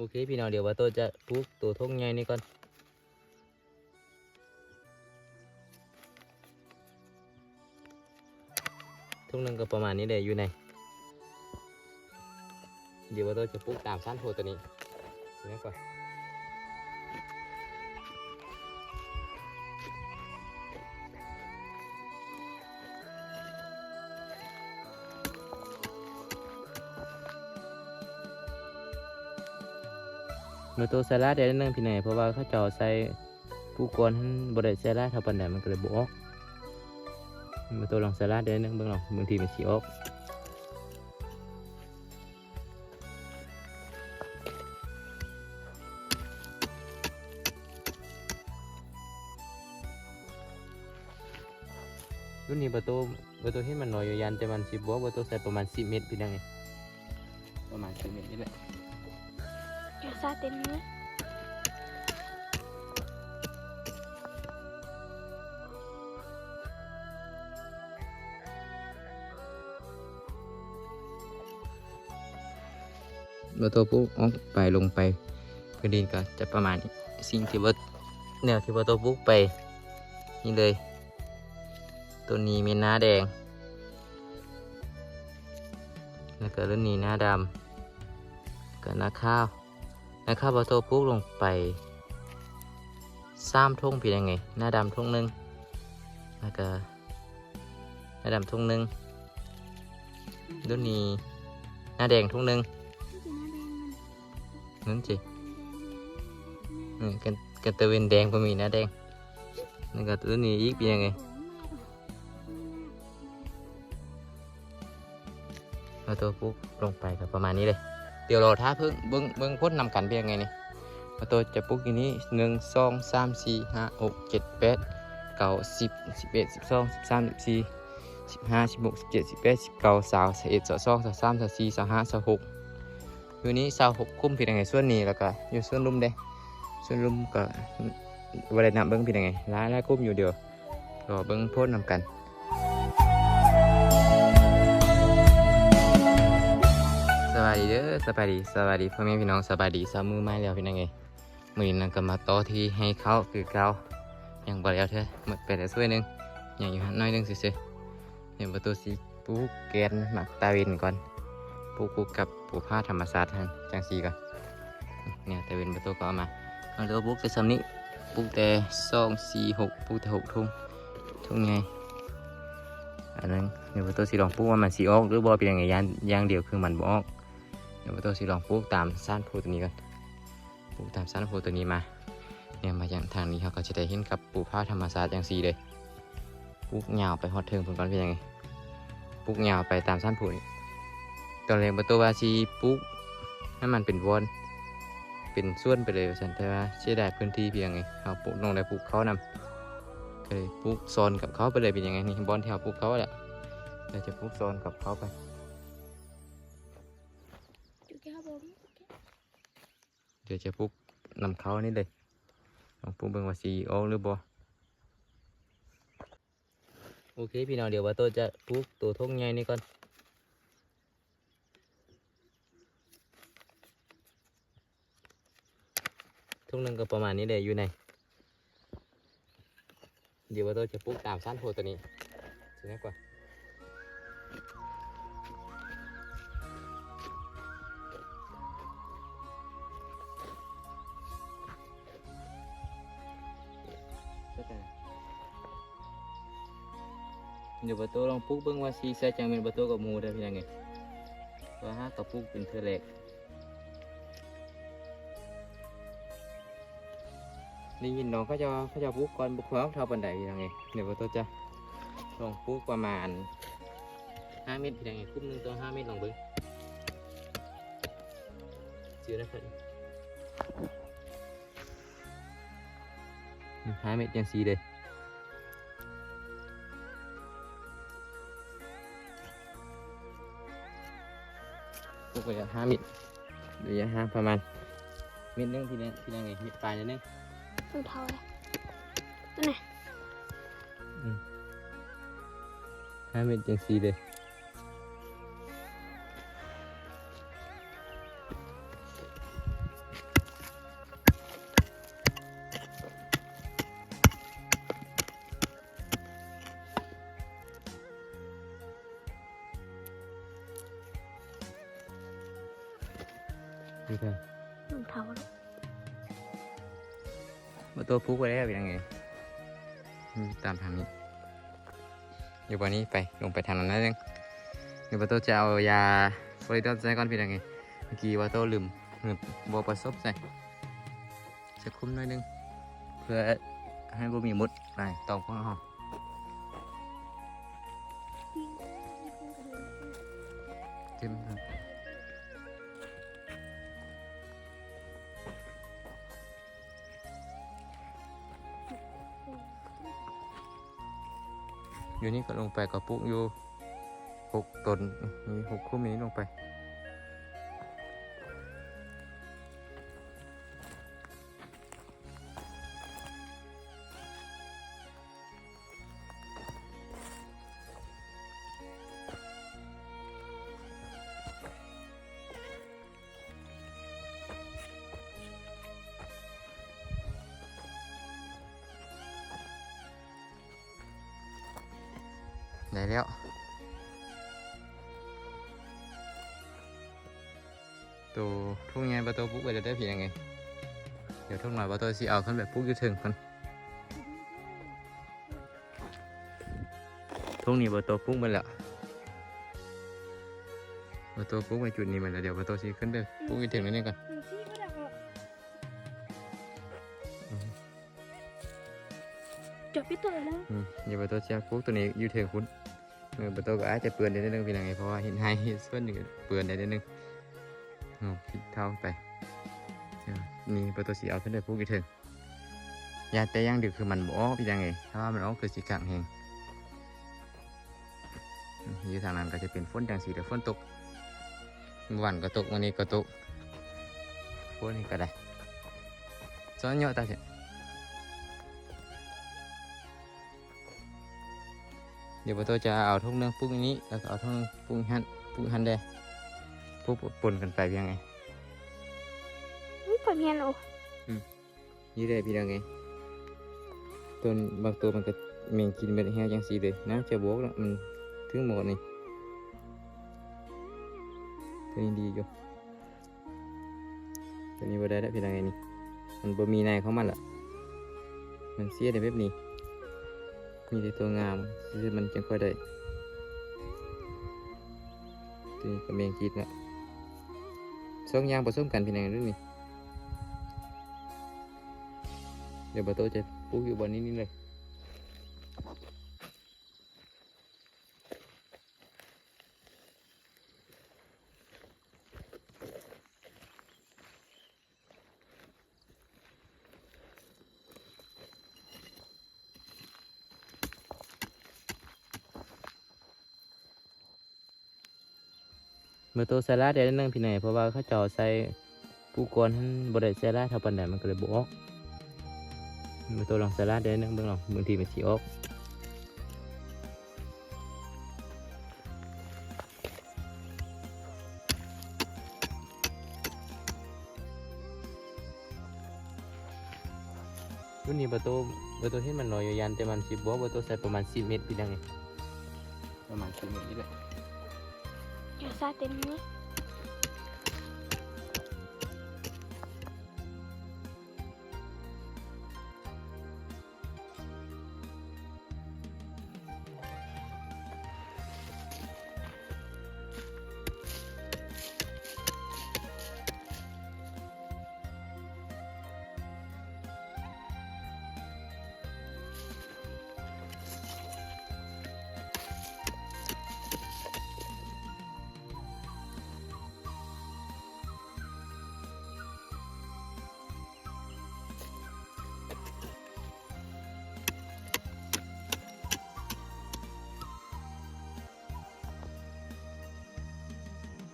โอเคพี่น้องเดี๋ยวว่าตัวจะปลูกตัวทุ่งใหญ่นี่ก่อนทุ่งนึงก็ประมาณนี้เลยอยู่ใน เดี๋ยวว่าตัวจะปลูกตามสั้นโพตัวนี้ใช่ไหมก่อน มาตัวใส่ลายได้นิดนึงพี่ไหนเพราะว่าเขาเจาใส่ผู้กวนบริใส่ลายเท่าปันใดมันก็เลยบอกมาตัวลองใส่ลายได้นิดนึงเบิ่งลองบางทีมันสีออกรุ่นนี้ประตูประตูที่มันน้อยอยู่ยันแต่มันสิบวกประตูใส่ประมาณสิบเมตรพี่น้องไงประมาณสิบเมตรนี่แหละ ซาเต็มนื้อประตูปุ๊บออกไปลงไปพื้นดินก็จะประมาณนี้สิ่งที่ว่าแนวที่ประตูปุ๊บไป นี่เลย ตัวนี้มีหน้าแดง แล้วก็รุ่นนี้หน้าดำกับหน้าข้าว น้าข้าวประตูปุ๊บลงไปสามทุ่งเป็นยังไง หน้าดำทุ่งหนึ่งแล้วก็หน้าดำทุ่งหนึ่งรุ่นนี้หน้าแดงทุ่งหนึ่งนั่นสินี่กันกันตะเวนแดงก็มีหนะแดงนี่ก็ตัวนี้อีกเป็นยังไงเอาตัวปุ๊บลงไปก็ประมาณนี้เลย เดี๋ยวเราท้าเพิ่งเบิ้งเบิ้งพ่นนำกันเป็นยังไงนี่เอาตัวจะปุ๊กอย่างนี้หนึ่งสองสามสี่ห้าหกเจ็ดแปดเก้าสิบสิบเอ็ดสิบสองสิบสามสิบสี่สิบห้าสิบหกสิบเจ็ดสิบแปดสิบเก้าสาวสิบเอ็ดสิบสองสิบสามสิบสี่สิบห้าสิบหกอยู่นี้สาวหกคุ้มผิดยังไงส่วนนี้แล้วก็อยู่ส่วนลุ่มเด้ส่วนลุ่มก็บริณนำเบิ้งผิดยังไงร้ายแล้วคุ้มอยู่เดียวรอเบิ้งโพดนำกัน สวัสดีเด้อสบายดีสวัสดีพ่อแม่พี่น้องสบายดีสามือไม้แล้วพี่น้องไงมือนั่งก็มาต่อที่ให้เขาคือเก่ายังบ่แล้วเถอะหมดไปแต่ส่วนหนึ่งยังอยู่หันน้อยหนึงซื่อๆเดี๋ยวประตูสีปูแกนหมักตาวินก่อนปูกูกับปูผ้าธรรมศาสตร์ทางจังซีก่อนเนี่ยต่เป็นประตูก็เอามาเอาตัวปลูกแต่ซ้ำนี้ปูแต่สองสี่หกปูแต่หกทุ่งทุ่งไงอันนั้นเดี๋ยวประตูสีลองปูว่ามันสีออกหรือบ่เป็นยังไงยางยางเดียวคือมันบออก เดี๋ยวประตูสีลองปลูกตามซ่านโพตัวนี้ก่อนปลูกตามซ่านโพตัวนี้มาเนี่ยมาอย่างทางนี้เขาก็จะได้เห็นกับปลูกผ้าธรรมศาสตร์จังซีเลยปลูกยาวไปฮอดเทิงเพิ่นก่อนเป็นยังไงปลูกยาวไปตามซ่านโพนี่ตอนแรกประตูว่าชีปลูกให้มันเป็นวอนเป็นส่วนไปเลยฉันแต่ว่าเสียดายพื้นที่เพียงไงเอาปลูกลงได้ปลูกเขานำก็เลยปลูกโซนกับเขาไปเลยเป็นยังไงนี่บอลที่เราปลูกเขาแหละเราจะปลูกโซนกับเขาไป เดี๋ยวจะปลูกนำเขานี่เลยลองปลูกเบิ่งว่าสีออกหรือบ่โอเคพี่น้องเดี๋ยวว่าตัวจะปลูกตัวทงใหญ่นี่ก่อนทงนึงก็ประมาณนี้เลยอยู่ใน เดี๋ยวว่าตัวจะปลูกตามสั้นโพตัวนี้ใช่ไหมกว่า เดี๋ยวประตูลองปลูกเบิ่งว่าสีใส่จังเป็นประตูกับมูได้เป็นยังไงว่าห้ากับปลูกเป็นเทอแรกได้ยินน้องเขาจะเขาจะปลูกก่อนบุกเขาเท่าปันไดเป็นยังไงเดี๋ยวประตูจะลองปลูกประมาณห้าเมตรเป็นยังไงคุ้มหนึ่งตัวห้าเมตรลองเบิ่งเจือนะครับห้าเมตรยังสีเลย ปลูกระยะห้าเมตรระยะห่างประมาณเมตรหนึงทีนี้ทีนี้ไงเมตรปลายนิดนึงมันเท่าเลยห้าเมตรจังสีเลย ตัวพุกไปแล้วเป็นยังไงตามทางนี้ อยู่บนนี้ไปลงไปทางนั้นนึงเดี๋ยวประตูจะเอายาฟลอริดอใส่ก่อนเป็นยังไงเมื่อกี้ว่าโตลืมลืมบอประสบใส่จะคุ้มหน่อยนึงเพื่อให้บ่มีมุดไปตองของห้องเต็มครับ อยู่นี่ก็ลงไปกับปุ๊กอยู่หกตนมีหกคุ้มนี้ลงไป ได้แล้วตัวทุ่งไงประตูปุ๊กไปจะได้เพียงไง เดี๋ยวทุ่งหน่อยประตูสิเอาขึ้นแบบปุ๊กอยู่ถึงคนทุ่งนี้ประตูปุ๊กมันแล้วประตูปุ๊กไปจุดนี้มันแล้วเดี๋ยวประตูสิขึ้นไปปุ๊กอยู่ถึงนั่นนี่ก่อนหนูซี่ก็ได้ก็อืมจบพี่ตัวแล้วอืมเดี๋ยวประตูจะปุ๊กตัวนี้อยู่ถึงคุณ เออประตูก็อาจจะเปื้อนได้นิดนึงเป็นยังไงเพราะว่าเห็นไฮส่วนหนึ่งเปื้อนได้นิดนึงโอ้พลิกเท้าไปนี่ประตูสีเอาขึ้นไปปุ๊กอยู่ถึงยาแต่ย่างดึกคือมันบออกเป็นยังไงถ้าว่ามันออกคือสีกลางแหงอืมอยู่ทางนั้นก็จะเป็นฝนจังสีแต่ฝนตกวันก็ตกวันนี้ก็ตกฝนนี่ก็ได้ซ้อนเยอะตาเสีย ดี๋ยวประตูจะเอาทุกเรื่องปุ๊กนี้แล้วก็เอาทุกเรื่องปุ๊กฮันปุ๊กฮันแดปุ๊กปนกันไปเพียงไงนี่ปล่อยเมียนโอ้ยี่ได้พี่ยังไงตัวบางตัวมันก็เมงกินไปแห้งจังสีเลยน้ำจะบวกแล้วมันถึงหมดนี่ตัวนี้ดีอยู่ตัวนี้บ่ได้แล้วพี่ยังไงนี่มันบ่มีในของมันละมันเสียในแบบนี้ มีแต่ตัวงามที่มันจังค่อยได้ตัวนี้ก็เมงคิดนะสองอย่างผสมกันพี่ยังไงเรื่องนี้เดี๋ยวบัตโตจะปลูกอยู่บนนี้นี่เลย มื่อตัวใส่ลาดได้นิดนึงพี่ไหนเพราะว่าเขาเจาะใส่ปูกรท่านบริใส่ลาดเท่าปันใดมันก็เลยบออกเมื่อตัวลองใส่ลาดได้นิดนึงเบิ่งลองบางทีมันสีออกรุ่นนี้ประตูประตูที่มันลอยอยู่ยันแต่มันสิบวกประตูใส่ประมาณสิบเมตรพี่ดังไงประมาณสิบเมตรนี่แหละ อย่า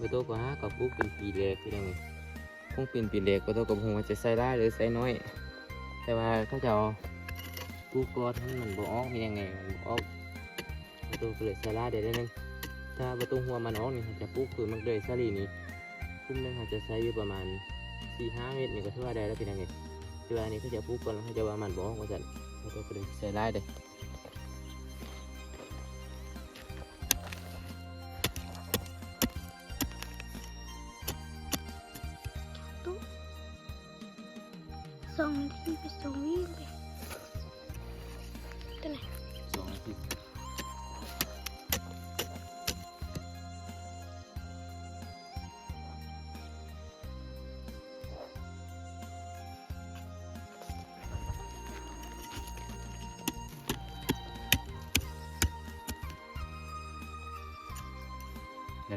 ซาเต็มนี้ประตูก็ฮะกับปุ๊กเป็นปีเล็กพี่ดังไงคงเป็นปีเล็กประตูกับหัวจะใส่ได้หรือใส่น้อย แต่ว่าเขาจะปุ๊กกอดให้มันบ่ออกมียังไงมันบ่ออกประตูก็เลยใส่ได้เดี๋ยวนึงถ้าประตูหัวมันออกนี่จะปุ๊กคือมันเลยซาลีนี้คุ้มนึงเขาจะใช้อยู่ประมาณสี่ห้าเมตรนี่ก็ถือว่าได้แล้วพี่ดังไงแต่ว่าอันนี้เขาจะปุ๊กก่อนแล้วเขาจะว่ามันบ่อกว่าจันประตูก็เลยใส่ได้เลย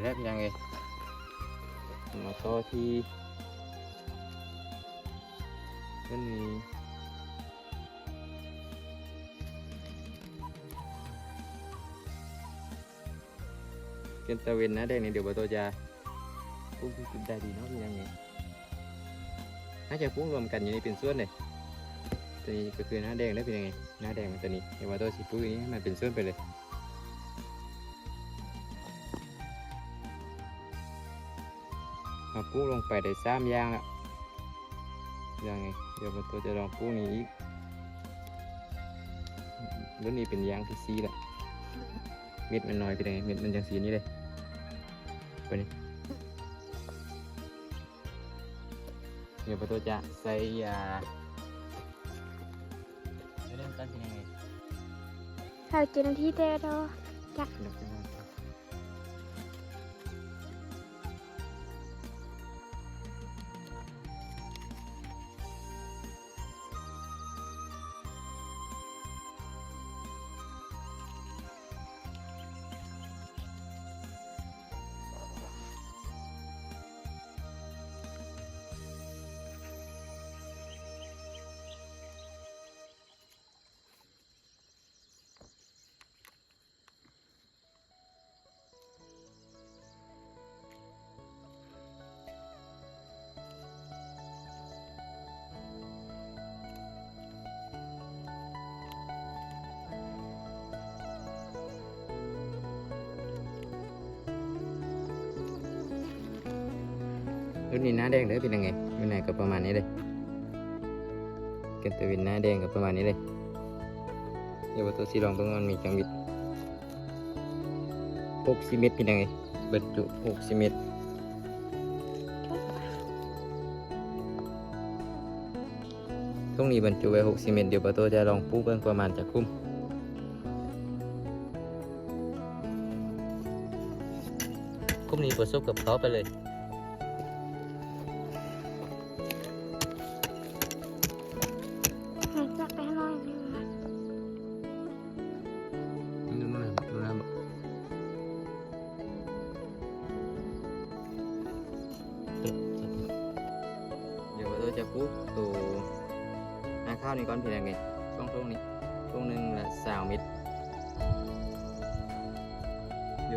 เดี๋ยวได้พี่ยังไงมาต่อที่เรื่องนี้เป็นตะเวนนะแดงนี่เดี๋ยวบตัวจะปรุงกินได้ดีเนาะเป็นยังไงน่าจะปรุงรวมกันอยู่ในเป็นส่วนเลยตัวนี้ก็คือหน้าแดงได้เป็นยังไงหน้าแดงมันตัวนี้เดี๋ยวว่าตัวสิปรุงนี้ให้มันเป็นส่วนไปเลย มาปรุงลงไปได้สามอย่างละยังไงเดี๋ยวบตัวจะลองปรุงนี้อีกรุ่นนี้เป็นอย่างที่สี่ละเม็ดมันน้อยไปเลยเม็ดมันจังสีนี้เลยไปนี่เดี๋ยวประตูจะใส่ยาเริ่มต้นเป็นยังไงเราเจ็ดนาทีแต่เราจัก เดี๋ยวจะมารุ่นหน้าแดงเลยเป็นยังไงรุ่นไหนก็ประมาณนี้เลยเกันตะวินหน้าแดงก็ประมาณนี้เลยเดี๋ยวประตูสีรองตรงนั้นมีจังบิดหกสิเมตรเป็นยังไงบรรจุหกสิเมตรตรงนี้บรรจุไว้60เมตรเดี๋ยวประตูจะลองปูเบิ่งประมาณจะคุ้มคุ้มนี้ประสบกับเขาไปเลย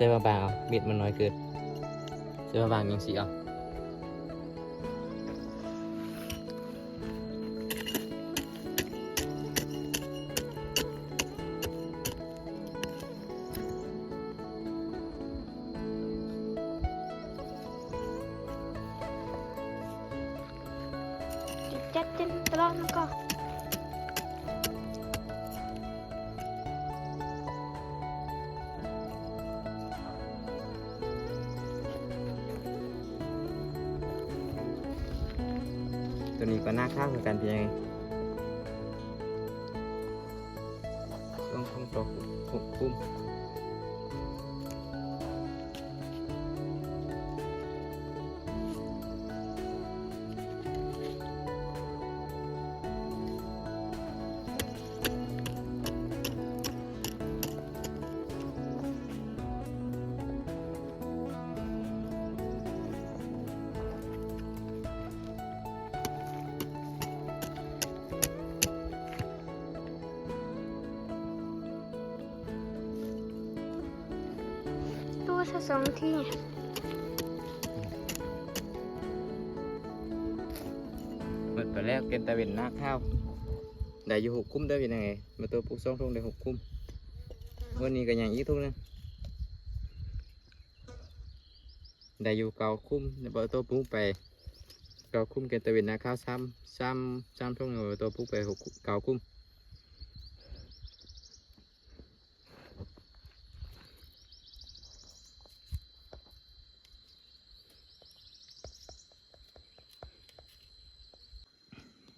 เส่บางๆเอาเม็ดมันน้อยเกินเส่บางๆยังสีเอา ตัวนี้ก็น่าข้าวเหมือนกันเพียงต้องต้องตกหกคุ้ม สักสองที่หมดไปแล้วเกณฑ์ตะเวนหน้าข้าวได้อยู่หกคุ้มได้เป็นยังไงมาตัวปลูกสองทุ่งได้หกคุ้มวันนี้ก็ยังอีกทุ่งหนึงได้อยู่เก้าคุ้มแล้วมาตัวปลูกไปเก้าคุ้มเกณฑ์ตะเวนหน้าข้าวซ้ำซ้ำซ้ำทุ่งแล้วตัวปลูกไปหกคุ้มเก้าคุ้ม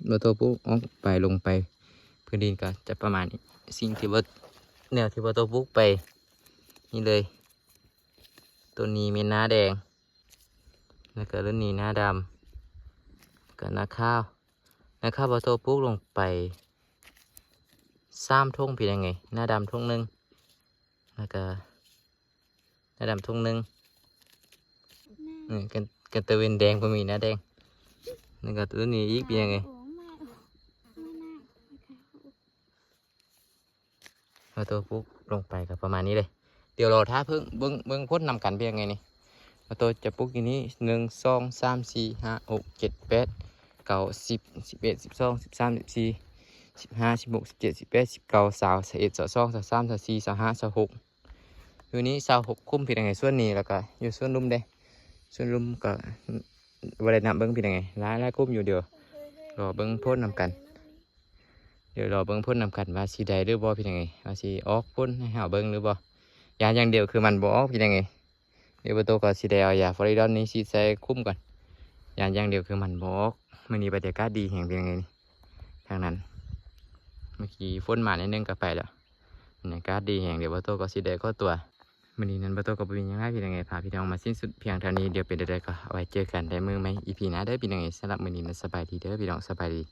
มาตัวปลูกออกไปลงไปพื้นดินก็จะประมาณนี้สิ่งที่ว่าแนวที่ว่าตัวปลูกไป นี่เลย ตัวนี้มีหน้าแดง แล้วก็เรื่องนี้หน้าดำกับหน้าข้าวหน้าข้าวพอตัวปลูกลงไปซ้ำทุ่งเป็นยังไง หน้าดำทุ่งหนึ่งแล้วก็หน้าดำทุ่งหนึ่งนี่กันกันตะเวนแดงก็มีหน้าแดงแล้วก็ตัวนี้อีกเป็นยังไง เอาตัวปุ๊กลงไปกับประมาณนี้เลย เดี๋ยวเราท้าเพิ่งเบิ้งเบิ้งพ่นนำกันเป็นยังไงนี่เอาตัวจะปุ๊กอย่างนี้หนึ่งสองสามสี่ห้าหกเจ็ดแปดเก้าสิบสิบเอ็ดสิบสองสิบสามสิบสี่สิบห้าสิบหกสิบเจ็ดสิบแปดสิบเก้าสาวสิบเอ็ดสาวสองสาวสามสาวสี่สาวห้าสาวหกอยู่นี้สาวหกคุ้มเป็นยังไงส่วนนี้แล้วก็อยู่ส่วนลุ่มเด้ส่วนลุ่มก็บริเวณนับเบิ้งเป็นยังไงหลายหลายคุ้มอยู่เดียวรอเบิ้งพ่นนำกัน เดี๋ยวรอเบิ้งพ่นนำกันว่าสีใดหรือบ่เป็นยังไงว่าสีออกพ่นให้เาเบิ้งหรือบ่ยาอย่างเดียวคือมันบ่ออกเป็นยังไงเดี๋ยวประตูก็สีแดงอยาฟลอริดอนนี้สีใส่คุ้มก่อนยาอย่างเดียวคือมันบ่ออกมื้อนี้บรรยากาศดีแห่งเป็นยังไงนี่ทางนั้น เมื่อกี้ฝนมานิดนึงก็ไปแล้วบรรยากาศดีแห่งเดี๋ยวประตูก็สีแดงก็ตัวมื้อนี้นั้นประตูก็บ่มีหยังไงเป็นยังไงพาพี่น้องมาสิ้นสุดเพียงเท่านี้เดี๋ยวเป็นใดๆก็เอาไว้เจอกันได้มือไหม EP หน้าเด้อเป็นยังไงสำหรับมือนี้นั้นสบายดีเด้อพี่น้องสบายดี